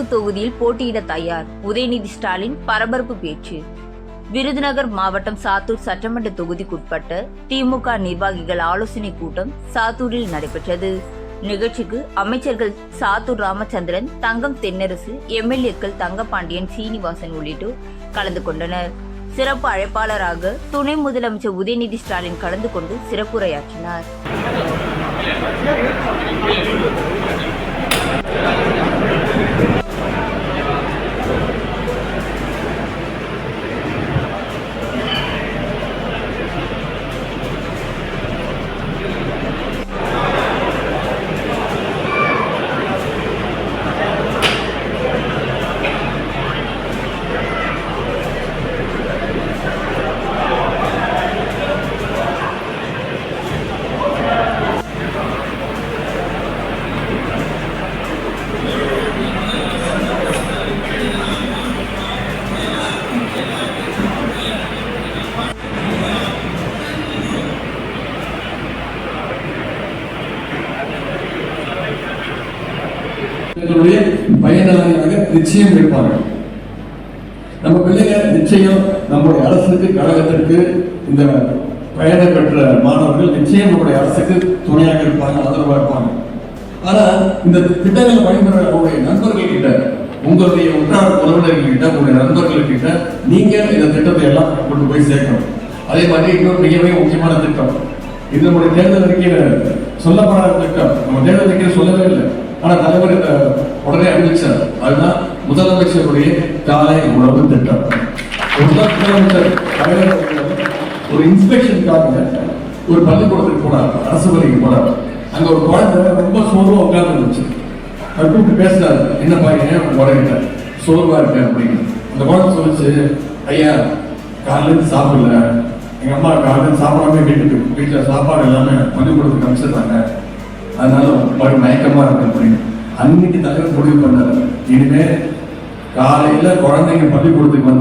தொகுதியில் போட்டியிட தயார். உதயநிதி ஸ்டாலின் பரபரப்பு பேச்சு. விருதுநகர் மாவட்டம் சாத்தூர் சட்டமன்ற தொகுதிக்குட்பட்ட திமுக நிர்வாகிகள் ஆலோசனை கூட்டம் சாத்தூரில் நடைபெற்றது. நிகழ்ச்சிக்கு அமைச்சர்கள் சாத்தூர் ராமச்சந்திரன் தங்கம் தென்னரசு எம்எல்ஏக்கள் தங்கபாண்டியன் சீனிவாசன் உள்ளிட்டோர் கலந்து கொண்டனர். சிறப்பு அழைப்பாளராக துணை முதலமைச்சர் உதயநிதி ஸ்டாலின் கலந்து கொண்டு சிறப்புரையாற்றினார். எங்களுடைய பயனாளிகளாக நிச்சயம் இருப்பார்கள். நம்ம பிள்ளைங்க நிச்சயம் நம்முடைய அரசுக்கு கழகத்திற்கு இந்த பயணம் பெற்ற மாணவர்கள் நிச்சயம் நம்முடைய அரசுக்கு துணையாக இருப்பாங்க ஆதரவாக இருப்பாங்க. ஆனா இந்த திட்டங்களை பயன்பெற உங்களுடைய நண்பர்கள் கிட்ட உங்களுடைய உற்றார் உறவினர்கள் கிட்ட உங்களுடைய நண்பர்கள் கிட்ட நீங்க இந்த திட்டத்தை எல்லாம் கொண்டு போய் சேர்க்கணும். அதே மாதிரி இன்னொரு மிகவே முக்கியமான திட்டம். இது நம்முடைய தேர்தல் அறிக்கையில சொல்லப்படாத திட்டம். நம்ம தேர்தல் அறிக்கையில சொல்லவே இல்லை. ஆனா தலைவர் உடனே அறிவிச்சார். அதுதான் முதலமைச்சருடைய காலை உணவு திட்டம். ஒரு நாள் முதலமைச்சர் ஒரு இன்ஸ்பெக்ஷனுக்காக ஒரு பள்ளிக்கூடத்துக்கு போனார். அரசு பள்ளிக்கு போனார். அங்க ஒரு குழந்தை ரொம்ப சோர்வா உட்கார்ந்து இருந்துச்சு. அவர் கூப்பிட்டு பேசுறாரு என்னப்பா ஏன் உடனே சோர்வா இருக்கேன் அப்படின்னு. அந்த குழந்தை சொல்லிச்சு ஐயா காலையில சாப்பிடல. எங்க அம்மா காலையில சாப்பிடாம வீட்டுக்கு வீட்டுல சாப்பாடு எல்லாமே பள்ளிக்கூடத்துக்கு அனுப்பிச்சிடுறாங்க. அதனால பாட்டு மயக்கமா இருக்கு அன்னைக்கு தலைவர் முடிவு பண்ணார். இனிமே காலையில குழந்தைங்க பள்ளிக்கூடத்துக்கு வந்து